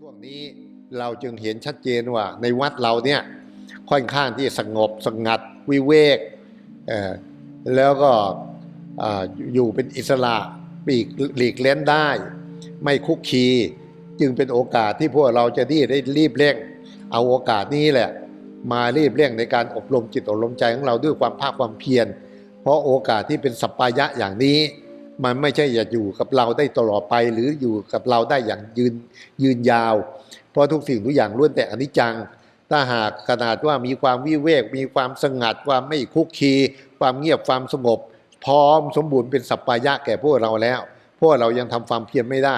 ช่วงนี้เราจึงเห็นชัดเจนว่าในวัดเราเนี่ยค่อนข้างที่สงบสงัดวิเวกแล้วก็ออยู่เป็นอิสระปลีกหลีกเล้นได้ ไม่คุกคีจึงเป็นโอกาสที่พวกเราจะได้ได้รีบเร่ง เอาโอกาสนี้แหละ มารีบเร่งในการอบรมจิตอบรมใจของเราด้วยความภาคความเพียร เพราะโอกาสที่เป็นสัปปายะอย่างนี้ มันไม่ใช่จะอยู่กับเราได้ตลอดไป หรืออยู่กับเราได้อย่างยืนยืนยาว เพราะทุกสิ่งทุกอย่างล้วนแต่อนิจจัง ถ้าหากขนาดว่ามีความวิเวก มีความสงัด ความไม่คุกคี ความเงียบความสงบ พร้อมสมบูรณ์เป็นสัปปายะแก่พวกเราแล้ว พวกเรายังทำความเพียรไม่ได้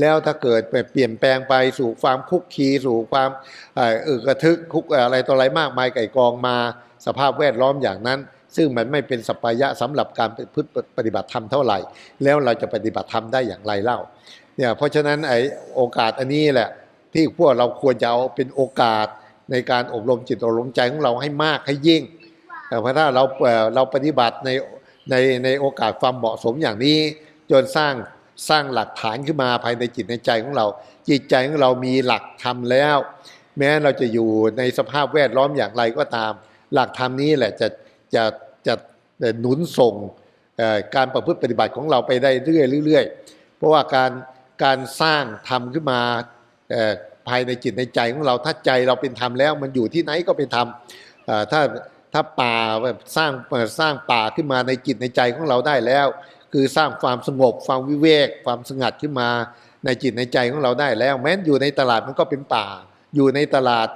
แล้วถ้าเกิดเปลี่ยนแปลงไปสู่ความคุกคีสู่ความเอ่ออึกกระทึกคุกอะไรต่ออะไรมากมายไก่กองมา สภาพแวดล้อมอย่างนั้น ซึ่งมันไม่เป็นสัปายะสำหรับการพฤติปฏิบัติธรรมเท่าไหร่ แล้วเราจะปฏิบัติธรรมได้อย่างไรเล่าเนี่ยเพราะฉะนั้นไอ้โอกาสอันนี้แหละที่พวกเราควรจะเอาเป็นโอกาสในการอบรมจิตอบรมใจของเราให้มากให้ยิ่งแต่เพราะถ้าเราเราปฏิบัติในในในโอกาสความเหมาะสมอย่างนี้ จนสร้างสร้างหลักฐานขึ้นมาภายในจิตในใจของเรา จิตใจของเรามีหลักธรรมแล้ว แม้เราจะอยู่ในสภาพแวดล้อมอย่างไรก็ตาม หลักธรรมนี้แหละจะ จะจะหนุนส่งการประพฤติปฏิบัติของเราไปได้เรื่อยๆเรื่อยเพราะว่าการการสร้างธรรมขึ้นมาภายในจิตในใจของเราถ้าใจเราเป็นธรรมแล้ว มันอยู่ที่ไหนก็เป็นธรรมถ้าถ้าป่าแบบสร้างสร้างป่าขึ้นมาในจิตในใจของเราได้แล้ว คือสร้างความสงบความวิเวก ความสงัดขึ้นมาในจิตในใจของเราได้แล้ว แม้นอยู่ในตลาดมันก็เป็นป่า อยู่ในตลาด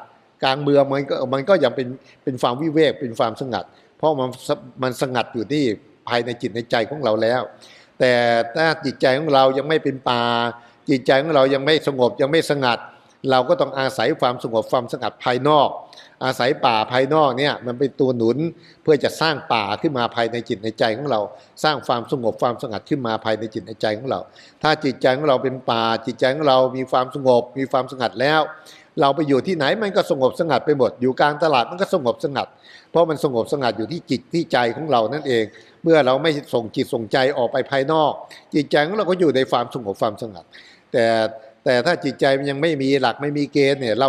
กลางเมืองมันก็มันก็ยังเป็นเป็นความวิเวกเป็นความสงัด เพราะมันมันสงัดอยู่ที่ภายในจิตในใจของเราแล้ว แต่ถ้าจิตใจของเรายังไม่เป็นป่าจิตใจของเรายังไม่สงบยังไม่สงัด เราก็ต้องอาศัยความสงบความสงัดภายนอก อาศัยป่าภายนอกเนี่ยมันเป็นตัวหนุนเพื่อจะสร้างป่าขึ้นมาภายในจิตในใจของเรา สร้างความสงบความสงัดขึ้นมาภายในจิตในใจของเรา ถ้าจิตใจของเราเป็นป่าจิตใจของเรามีความสงบมีความสงัดแล้ว เราไปอยู่ที่ไหนมันก็สงบสงัดไปหมด อยู่กลางตลาดมันก็สงบสงัด เพราะมันสงบสงัดอยู่ที่จิตที่ใจของเรานั่นเอง เมื่อเราไม่ส่งจิตส่งใจออกไปภายนอก จิตใจของเราก็อยู่ในความสงบความสงัด แต่แต่ถ้าจิตใจมันยังไม่มีหลักไม่มีเกณฑ์เนี่ยเรา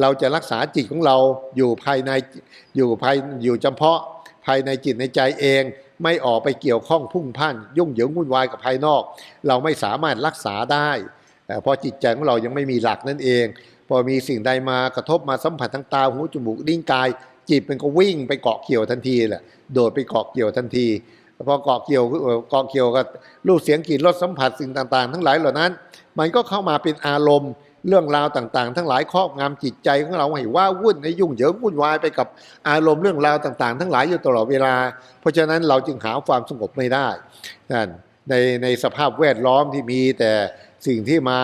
เราจะรักษาจิตของเราอยู่ภายในอยู่ภายอยู่เฉพาะภายในจิตในใจเอง ไม่ออกไปเกี่ยวข้องพุ่งพันยุ่งเหยิงวุ่นวายกับภายนอก เราไม่สามารถรักษาได้เอ่อเพราะจิตใจของเรายังไม่มีหลักนั่นเอง พอมีสิ่งใดมากระทบมาสัมผัสทางตาหูจมูกลิ้นกาย จิตมันก็วิ่งไปเกาะเกี่ยวทันทีแหละโดดไปเกาะเกี่ยวทันทีพอเกาะเกี่ยวเอ่อเกาะเกี่ยวกับรูปเสียงกลิ่นรสสัมผัสสิ่งต่าง ๆ ทั้งหลายเหล่านั้น มันก็เข้ามาเป็นอารมณ์เรื่องราวต่าง ๆ ทั้งหลายครอบงำจิตใจของเราให้ว่าวุ่นให้ยุ่งเหยิงวุ่นวายไปกับอารมณ์เรื่องราวต่าง ๆ ทั้งหลายอยู่ตลอดเวลา เพราะฉะนั้นเราจึงหาความสงบไม่ได้นั่นในในสภาพแวดล้อมที่มีแต่สิ่งที่มา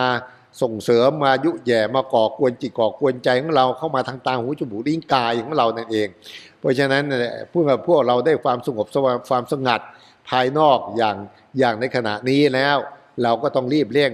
ส่งเสริมมายุแย่มาก่อกวนจิตก่อกวนใจของเราเข้ามาทางตาหูจมูกลิ้นกายของเรานั่นเอง เพราะฉะนั้นเนี่ยพวกพวกเราได้ความสงบความสงัดภายนอกอย่างอย่างในขณะนี้แล้ว เราก็ต้องรีบเร่ง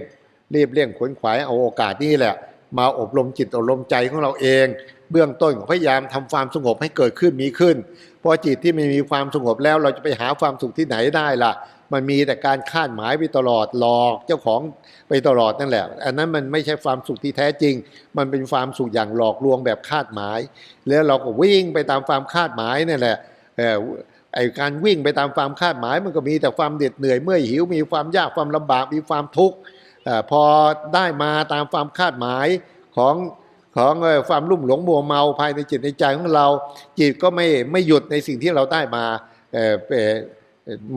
รีบเร่งขวนขวายเอาโอกาสนี้แหละ มาอบรมจิตอบรมใจของเราเอง เบื้องต้นก็พยายามทำความสงบให้เกิดขึ้นมีขึ้นเพราะจิตที่ไม่มีความสงบแล้วเราจะไปหาความสุขที่ไหนได้ล่ะ มันมีแต่การคาดหมายไปตลอดหลอกเจ้าของไปตลอดนั่นแหละ อันนั้นมันไม่ใช่ความสุขที่แท้จริง มันเป็นความสุขอย่างหลอกลวงแบบคาดหมาย แล้วเราก็วิ่งไปตามความคาดหมายนั่นแหละไอการวิ่งไปตามความคาดหมาย มันก็มีแต่ความเหน็ดเหนื่อยเมื่อยหิวมีความยากความลำบากมีความทุกข์พอได้มาตามความคาดหมายของของความลุ่มหลงมัวเมาภายในจิตในใจของเรา จิตก็ไม่ไม่หยุดในสิ่งที่เราได้มา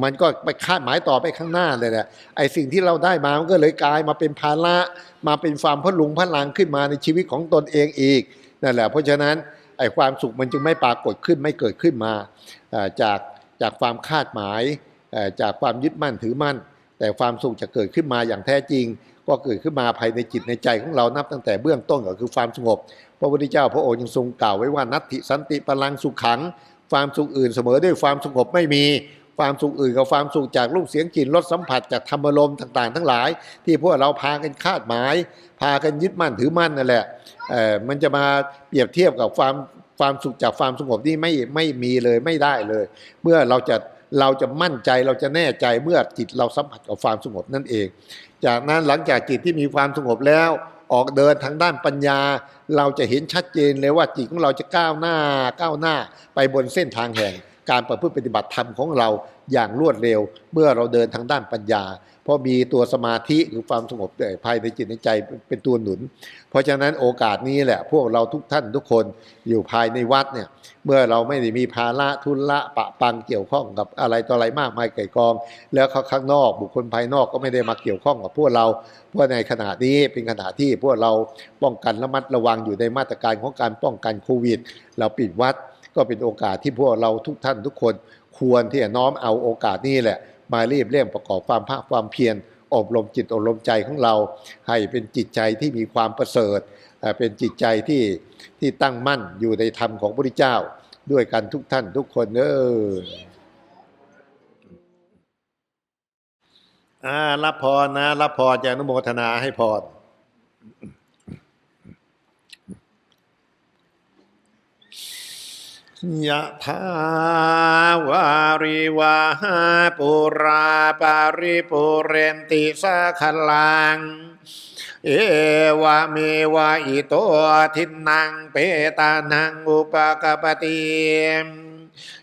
มันก็ไปคาดหมายต่อไปข้างหน้าเลยแหละไอ้สิ่งที่เราได้มามันก็เลยกลายมาเป็นภาระมาเป็นความพลุงพลังขึ้นมาในชีวิตของตนเองอีกนั่นแหละเพราะฉะนั้นไอ้ความสุขมันจึงไม่ปรากฏขึ้นไม่เกิดขึ้นมาจากจากความคาดหมายจากความยึดมั่นถือมั่น แต่ความสุขจะเกิดขึ้นมาอย่างแท้จริง ก็เกิดขึ้นมาภายในจิตในใจของเรานับตั้งแต่เบื้องต้นก็คือความสงบ พระพุทธเจ้าพระองค์ยังทรงกล่าวไว้ว่านัตติสันติพลังสุขขัง ความสุขอื่นเสมอด้วยความสงบไม่มี ความสุขอื่นกับความสุขจากรูปเสียงกลิ่นรสสัมผัสจากธรรมลมต่างๆ ทั้งหลาย ที่พวกเราพากันคาดหมาย พากันยึดมั่นถือมั่นนั่นแหละเออมันจะมาเปรียบเทียบกับความความสุขจากความสงบนี่ไม่ไม่มีเลยไม่ได้เลย เมื่อเราจะเราจะมั่นใจเราจะแน่ใจเมื่อจิตเราสัมผัสกับความสงบนั่นเอง จากนั้นหลังจากจิตที่มีความสงบแล้ว ออกเดินทางด้านปัญญา เราจะเห็นชัดเจนเลยว่าจิตของเราจะก้าวหน้าก้าวหน้าไปบนเส้นทางแห่ง การประพฤติปฏิบัติธรรมของเราอย่างรวดเร็ว เมื่อเราเดินทางด้านปัญญา เพราะมีตัวสมาธิหรือความสงบภายในจิตในใจเป็นตัวหนุน เพราะฉะนั้นโอกาสนี้แหละพวกเราทุกท่านทุกคนอยู่ภายในวัดเนี่ยเมื่อเราไม่ได้มีภาระทุนละปะปังเกี่ยวข้องกับอะไรต่ออะไรมากมายไก่กอง แล้วเขาข้างนอกบุคคลภายนอกก็ไม่ได้มาเกี่ยวข้องกับพวกเราเพราะในขณะนี้เป็นขณะที่พวกเราป้องกันระมัดระวังอยู่ในมาตรการของการป้องกันโควิด เราปิดวัด ก็เป็นโอกาสที่พวกเราทุกท่านทุกคนควรที่จะน้อมเอาโอกาสนี้แหละ มารีบเร่งประกอบความภาคความเพียรอบรมจิตอบรมใจของเรา ให้เป็นจิตใจที่มีความประเสริฐ เป็นจิตใจที่ที่ตั้งมั่นอยู่ในธรรมของพระพุทธเจ้า ด้วยกันทุกท่านทุกคนเอออารับพรนะรับพรจากอนุโมทนาให้พร ยะถาวาริวาหาปุราปาริปุเรนติสาคลัง เอวะเมวะอิโตทินังเปตานังอุปกปติ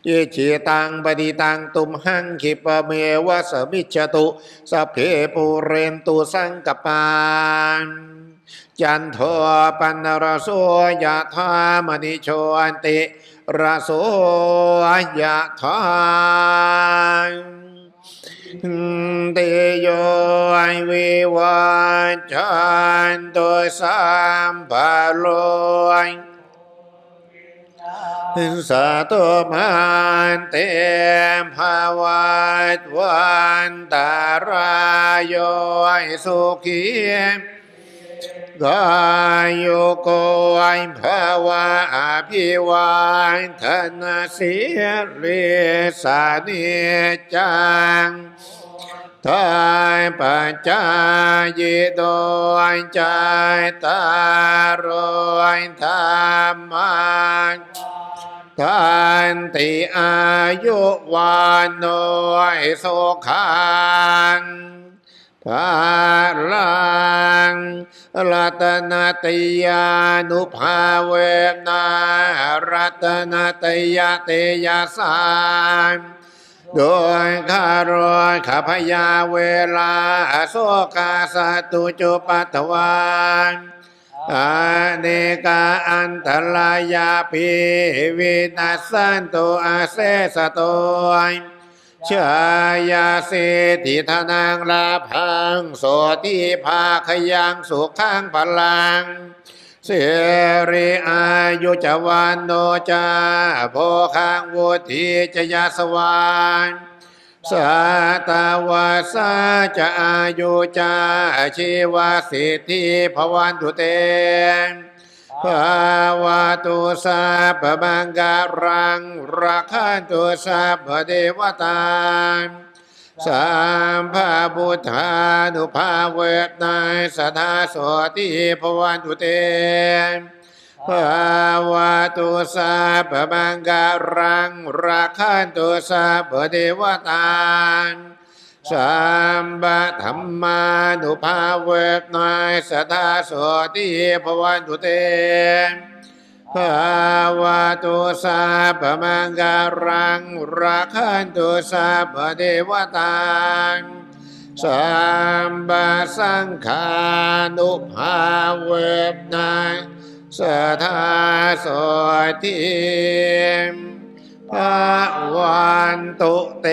ยิจิตังปฏิตังตุมหังคิปเมวะสมิจตุสเพปุเรนตุสังกปาน จันโทปันรโสยะธามณิโชนติระโสยะธาเตโยไวิวันจันตุสัมภโลยสัตุมันเตมภาวัตวันตารายโยสุขี กายโยโกยภาวะอภิวันธนาสิริสานิจังทายปัจจายโดยใจตารอยธรรมันทันติอายุวันโนยสุขัง ภาลังรัตนติยานุภาเวนารัตนติยาเตยาสานโดยข้ารอยขพยาเวลาโสกาสตุจุปัตวานอเนกาอันตรายาภิวินัสันตุอาเสสโตย ชายาเสิทธิธนังลาพังโสติภาคยังสุขังพลังเสรีอายุจวันโนจาโพคังวุธิจยาสวานสาตาวาสาจะอายุจาชีวสิทธิภวันตุเต ภาวะตุสาปบังการังรักขันตุสาปเดวตาสามพระบุทธานุภาเวทนายสทาโสติภวันตุเตภาวะตุสาปมังการังราคันตุสาปเทวตา สามบะธรรมานุภาเวทนายสทาโสติภวันตุเตภาวะตุสาปมังการังราคันตุสาปเทวตาสัมบาสังขานุภาเวทนายสทาสติภาวันตุเต